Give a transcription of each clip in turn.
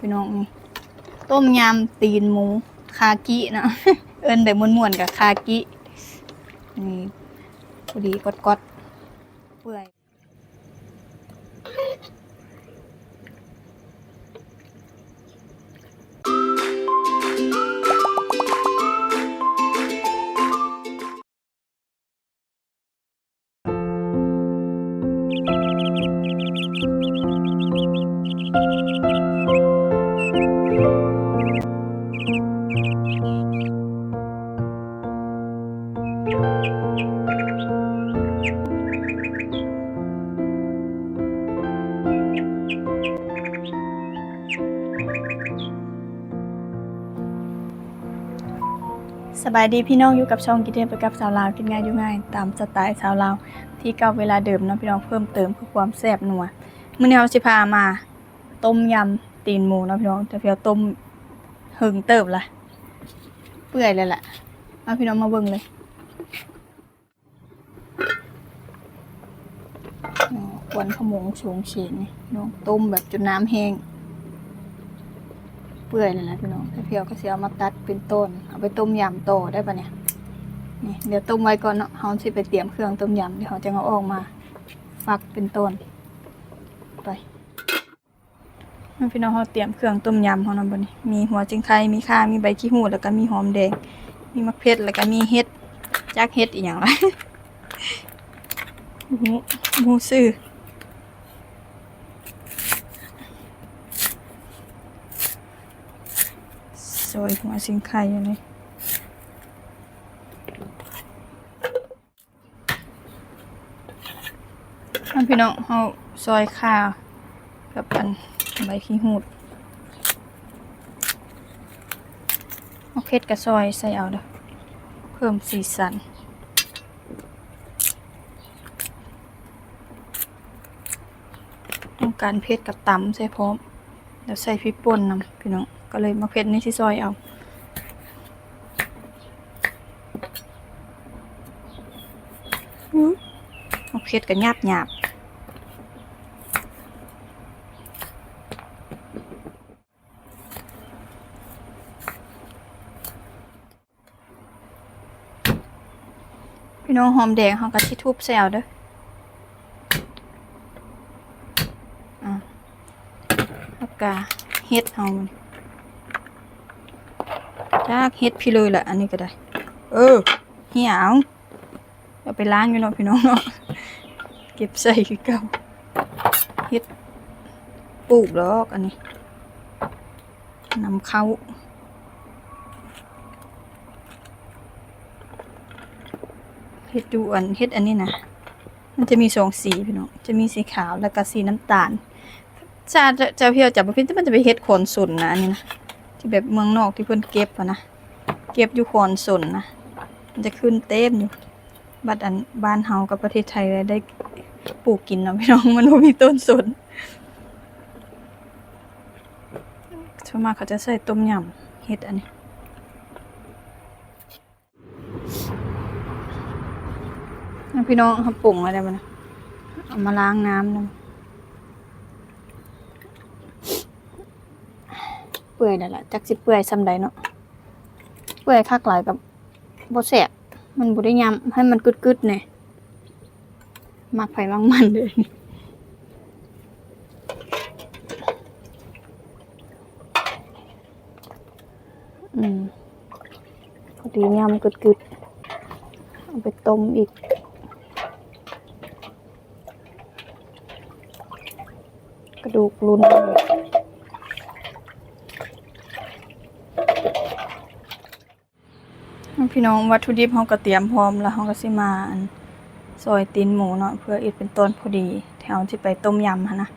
พี่น้องนี่ต้มยำตีนหมู คากินะ เอินแบบม่วนๆกับคากินี่พอดีกดๆเปื่อย สบายดีพี่น้องอยู่กับช่องกินเทนไปกับสาวลาวกินง่ายอยู่ง่าย ตามสไตล์สาวลาวที่เก่าเวลาเดิมเนาะพี่น้องเพิ่มเติมเพื่อความแซ่บนัวมื้อนี้เราสิพามา ต้มยำ ตีนหมูนะพี่น้องแต่เพียวต้มหึงเติบละเปื่อยเลยแหละเอาพี่น้องมาเบิ่งเลยควนขมงสูงเฉียนนี่น้องต้มแบบจนน้ำแห้ง เปื่อยเลยนะพี่น้องเพียวก็เสียเอามาตัดเป็นต้น เอาไปต้มยำโตได้ปะเนี่ยนี่เดี๋ยวต้มไว้ก่อนเนาะเขาสิไปเตรียมเครื่องต้มยำเดี๋ยวเขาจะเอาออกมา ฟักเป็นต้นไป พี่น้องเขาเตรียมเครื่องต้มยำเขานำบนนี้มีหัวจิงไคมีข่ามีใบขี้หูแล้วก็มีหอมแดง มีมะเขือแล้วก็มีเห็ดจักเห็ดอีกอย่างไรหมูหมูซื่อซอยหัวสิงไข่อยู่นี่อันพี่น้องเฮาซอยข่ากับอัน ใบขี้หูดเอาเพชรกับซอยใส่เอาเด้อเพิ่มสีสันต้องการเพชรกับตำใส่พร้อมเดี๋ยวใส่พริกป่นนำพี่น้องก็เลยมาเผ็ดนี่ที่ซอยเอาออาเผ็ดกับหยาบหยาบ พี่น้องหอมแดงเขาก็ที่ทุบแซวเด้ออะแล้วก็เฮ็ดเอามันจากเฮ็ดพี่เลยแหละอันนี้ก็ได้ เออเหี่ยเอาเอาไปล้างอยู่เนาะพี่น้องเนาะเก็บใส่คือเก่าเฮ็ดปลูกดอกอันนี้นำเข้า เฮ็ดดูอันเฮ็ดอันนี้นะมันจะมีสองสีพี่น้องจะมีสีขาวแล้วก็สีน้ำตาลจะจะจะเพียวจับบ่พินมันจะไปเฮ็ดโคนสุนนะอันนี้นะที่แบบเมืองนอกที่เพิ่นเก็บอะนะเก็บอยู่คอนสนนะมันจะขึ้นเต็มอยู่บัดอันบ้านเฮากับประเทศไทยได้ปลูกกินเนาะพี่น้องมันบ่มีต้นสนส่วนมากเขาจะใส่ต้มยำเฮ็ดอันนี้ แล้ว พี่น้องเขาปรุงอะไรบ้างนเอามาล้างน้ำนะเปื่อยนั่นแหละจักสิเปื่อยซ้ำใดเนาะเปื่อยคักหลายกับบ่แซ่บมันบ่ได้ยำให้มันกึดๆแหน่มักไผมักมันเด้อนี่อืมพอดียำกึดๆเอาไปต้มอีก กระ ดูกรุนเลยพี่น้องวัตถุดิบเราก็เตรียมพร้อมแล้วเราก็สิมาอันซอยตีนหมูเนาะเพื่ออ็ดเป็นต้นพอดี แถวที่ไปต้มยำหั้นะ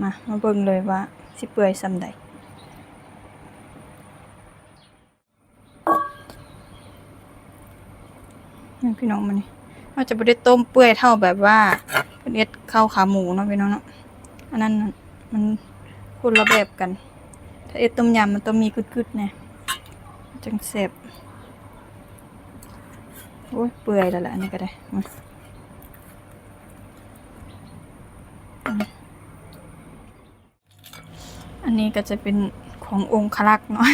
มามาเบิ่งเลยว่าสิเปื่อยซำใดนี่พี่น้องมานี่เราจะบ่ได้ต้มเปื่อยเท่าแบบว่าเพิ่นเอ็ดข้าวขาหมูเนาะพี่น้องเนาะ อันนั้นมันคนละแบบกัน ถ้าเอ็ดต้มยำมันต้องมีกึดๆเนี่ยจังเสบโอ้ยเปื่อยแล้วแหละอันนี้ก็ได้มาอันนี้ก็จะเป็นขององค์คลักษ์เนาะ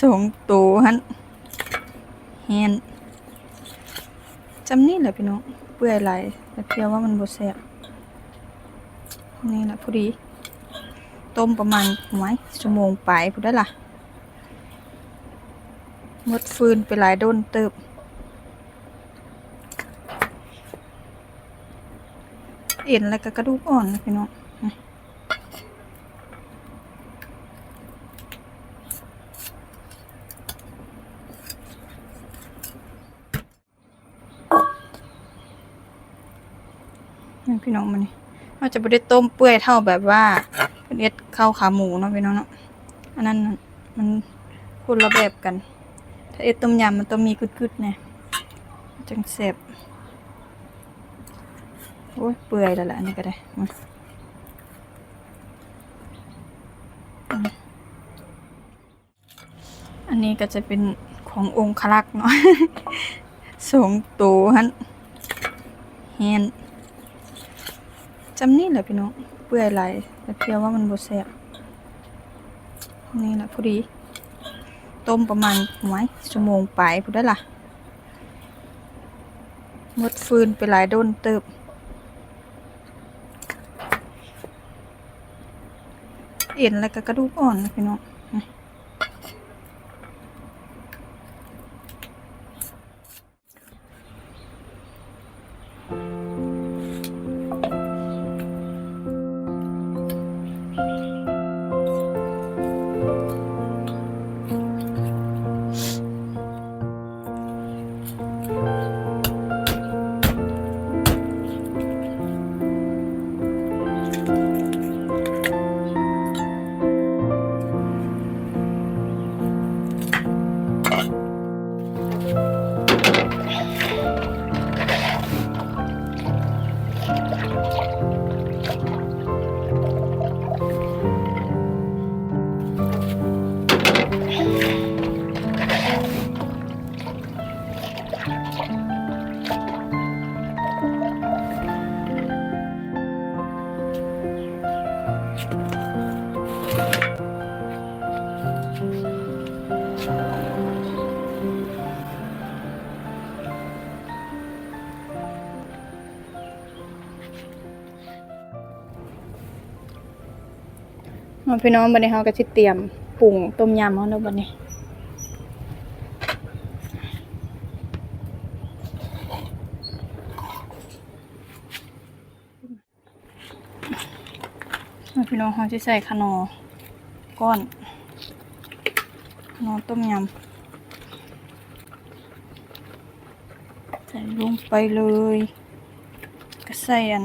สองตัวฮันแฮนจำนี่แหละพี่น้อง เปื่อยไหลายแต่เพียงว่ามันบ่แซ่บ นี่แหละพอดี ต้มประมาณไว้ชั่วโมงไปพอได้ล่ะมดฟืนไปหลายโดนเติบเอ็นแล้วก็กระดูกอ่อนนะพี่น้องนี่พี่น้องมันนี่ เราจะไม่ได้ต้มเปื่อยเท่าแบบว่าเป็นเอ็ดข้าวขาหมูเนาะพี่น้องเนาะอันนั้นมันคนละแบบกัน ถ้าเอ็ดต้มยำมันต้องมีกึดๆเนี่ยจังเสบโอ้ยเปื่อยแล้วแหละอันนี้ก็ได้มาอันนี้ก็จะเป็นขององค์คลักเนาะสองตัวฮันแฮน จำนี่แหละพี่น้องเปื่อยไหลแต่เพียงว่ามันบ่แสบนี่แหละพอดี ต้มประมาณไว้ชั่วโมงไปพูดได้ล่ะมดฟืนไปหลายโดนเติบเอ็นแล้วก็กระดูกอ่อนนะพี่น้อง มาพี่น้องบันนี้เฮาก็สิเตรียมปรุงต้มยำเฮาเนาะบัดนี้มาพี่น้องเขาจะใส่ขนอก้อนขนอต้มยำใส่ลงไปเลย ก็ใส่อัน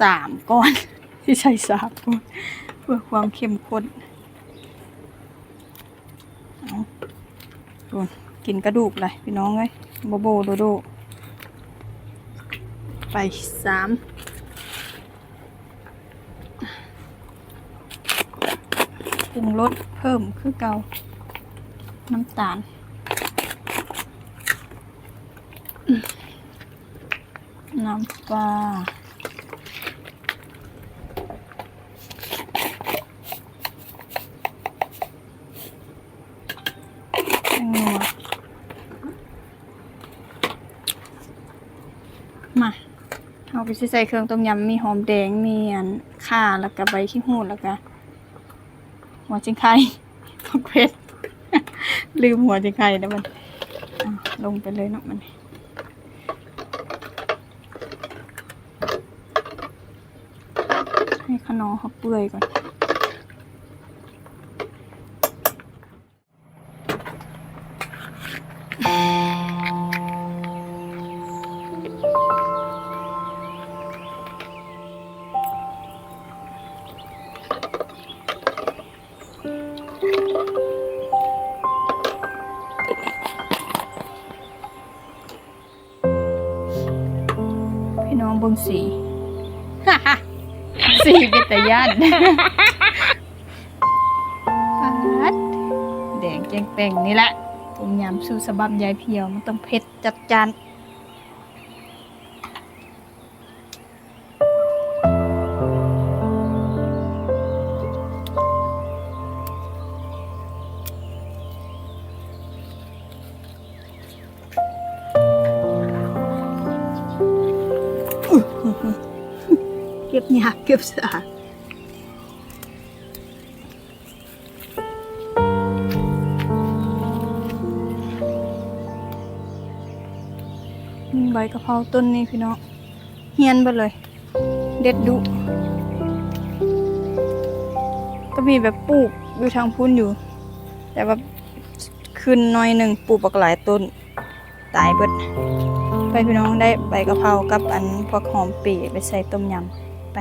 สามก้อน ที่ใส่สามก้อนเพื่อความเข้มข้นเอาโดนกินกระดูกเลยพี่น้องเอ้ยโบโบโดโด ไปสามปรุงรสเพิ่มคือเกาน้ำตาลน้ำปลาแป้งนัวมาเอา ไปใส่เครื่องต้มยำมีหอมแดงมีอันข่าแล้วก็ใบขี้หูดแล้วก็หัวจิงไข่ผักเพล็ดลืมหัวจิงไข่แล้วมันลงไปเลยเนาะมันให้ขนอเขาเปื่อยก่อน สีเป็นต่ย่านปัดแดงแจงแป้งนี่แหละต้มยำสูตรสบับยายเพียวมันต้องเผ็ดจัดจาน เก็บยากเก็บสะอาดใบกะเพราต้นนี้พี่น้องเฮียนไปเลย เด็ดดุ ก็มีแบบปลูกอยู่ทางพุ่นอยู่ แต่ว่าขึ้นหน้อยหนึ่งปลูกบักหลายต้น ตายเบิด ไปพี่น้องได้ใบกะเพรากับอันพวกหอมปีไปใส่ต้มยำไป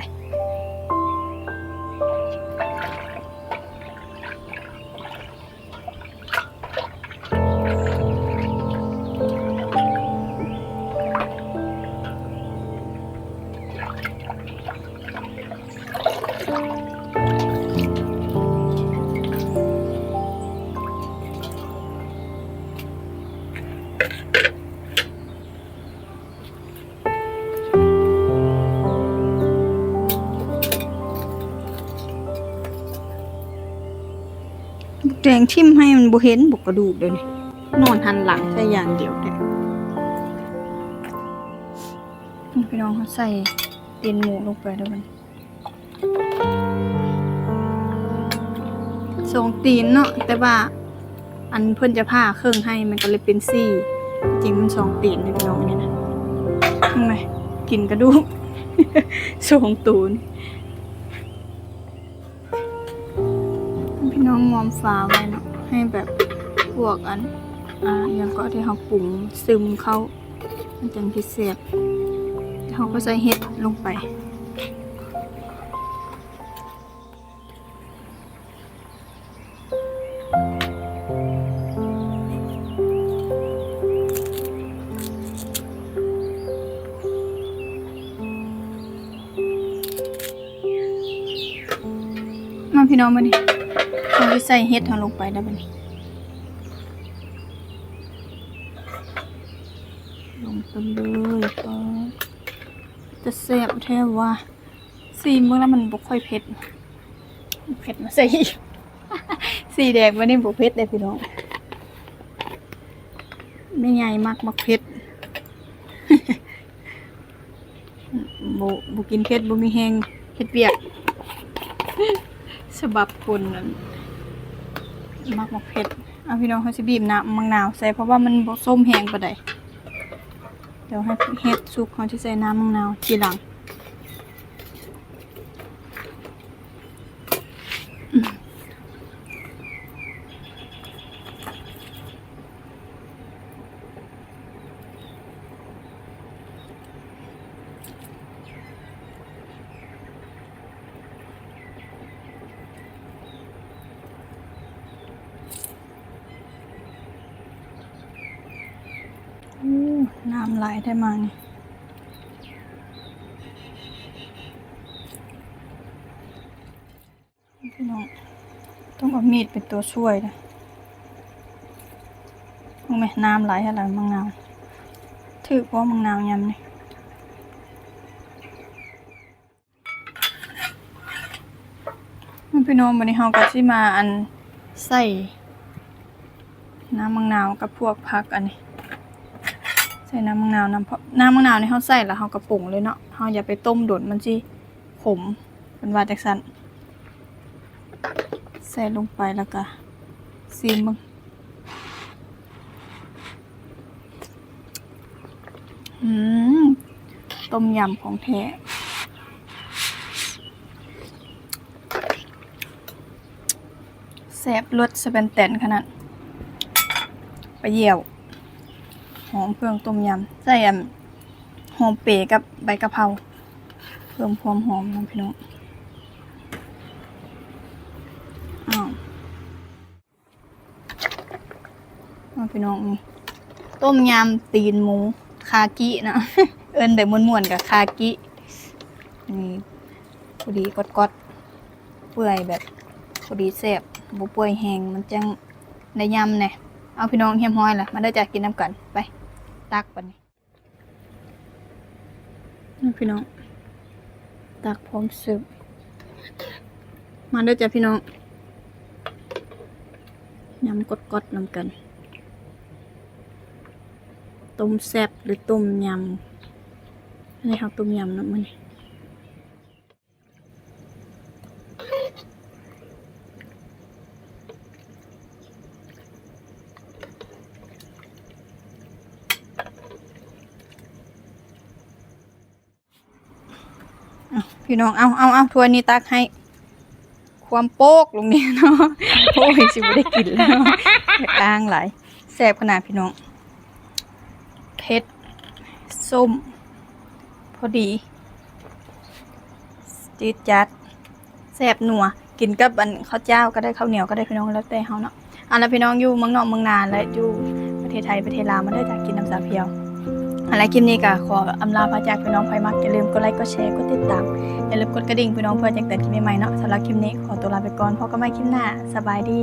แดงทิ่มให้มันบ่เห็นบุกกระดูกเดี๋ยวนี้นอนหันหลังแค่อย่างเดียวเนี่ยนี่พี่น้องเขาใส่ตีนหมูลงไปด้วยมันสองตีนเนาะแต่ว่าอันเพิ่อนจะผ่าเครื่องให้มันก็เลยเป็นสี่จริงมันสองตีนเลยพี่น้องเนี่ยนะทำไมกินกระดูกสองตูน พี่น้องมอมฟ้าไว้เนาะให้แบบพวกอันอ่าอย่างก็ที่เขาปรุงซึมเข้ามันจังพิเศษเขาก็ใส่เห็ดลงไป เราจะใส่เห็ดทางลงไปได้ปะนี่ลงไปเลยก็จะแซ่บแท้ว่าสีเมื่อแล้วมันบุค่อยเผ็ดเผ็ดมาใส่อีสีแดงวันนี้บุเผ็ดเลยพี่น้องไม่ใหญ่มากมักเผ็ดบุบุกินเผ็ดบุมีแหงเผ็ดเปียก ฉบับคนนั้นมักมักเผ็ดเอาพี่น้องเขาสิบีบน้ำมังนาวใส่เพราะว่ามันส้มแห้งปะไดเดี๋ยวให้เฮ็ดสุกเขาจะใส่น้ำมังนาวทีหลังอืมอู้ น้ำไหลได้มานี่พี่น้องต้องเอามีดเป็นตัวช่วยนะรู้ไหมน้ำไหลอะไรมังนาวถือเพราะมังนาวยำนี่มันพี่น้องวันนี้เฮาก็สิมาอันใส่น้ำมังนาวกับพวกผักอันนี้ ใส่น้ำมะนาวน้ำเพราะน้ำมะนาวนี่เขาใส่แล้วเขากระปุงเลยเนาะเขาอย่าไปต้มโดดมันสิขมเป็นว่าจากสันใส่ลงไปแล้วก็ซีมมึงอืมต้มยำของแท้แซ่บรสสเปนแตนขนาดไปเยี่ยว หอมเครื่องต้มยำใส่อันหอมเปรย์กับใบกะเพราเพิ่มความหอมนะพี่น้องอ้าวเอาพี่น้องนี่ต้มยำตีนหมูคากินะเอินแบบม่วนๆกับคากินี่พอดีกดๆเปื่อยแบบพอดีแซ่บบ่เปื่อยแห้งมันจังได้ยำแน่ เอาพี่น้องเฮียมห้อยล่ะมาได้จากกินน้ำกันไปตักปนี่นี่พี่น้อง ตักพร้อมเสิร์ฟมาเด้จะพี่น้องยำกดกดๆนำกันต้มแซ่บหรือต้มยำอันนี้ครับต้มยำนะมัน พี่น้องเอาเอาเอาถ้วยนี้ตักให้ ความโป๊กลงนี่เนาะโอ้ยสิบ่ได้กินแล้วอยากอ้างหลายแซ่บขนาดพี่น้องเผ็ดส้ม พอดีจืดจัดแซ่บนัวกินกับอันข้าวเจ้าก็ได้ข้าวเหนียวก็ได้พี่น้องแล้วแต่เฮาเนาะอะแล้วพี่น้องอยู่เมืองนอกเมืองนาและอยู่ประเทศไทยประเทศลาวมาได้จากกินน้ำสาเพียว อะไรคลิปนี้ก็ขออำลาพระจากพี่น้องไฟมักอย่าลืมกดไลค์กดแชร์กดติดตามอย่าลืมกดกระดิ่งพี่น้องเพื่อแจ้งเตือนคลิปใหม่ๆเนาะสำหรับคลิปนี้ขอตัวลาไปก่อนพบกันใหม่คลิปหน้าสบายดี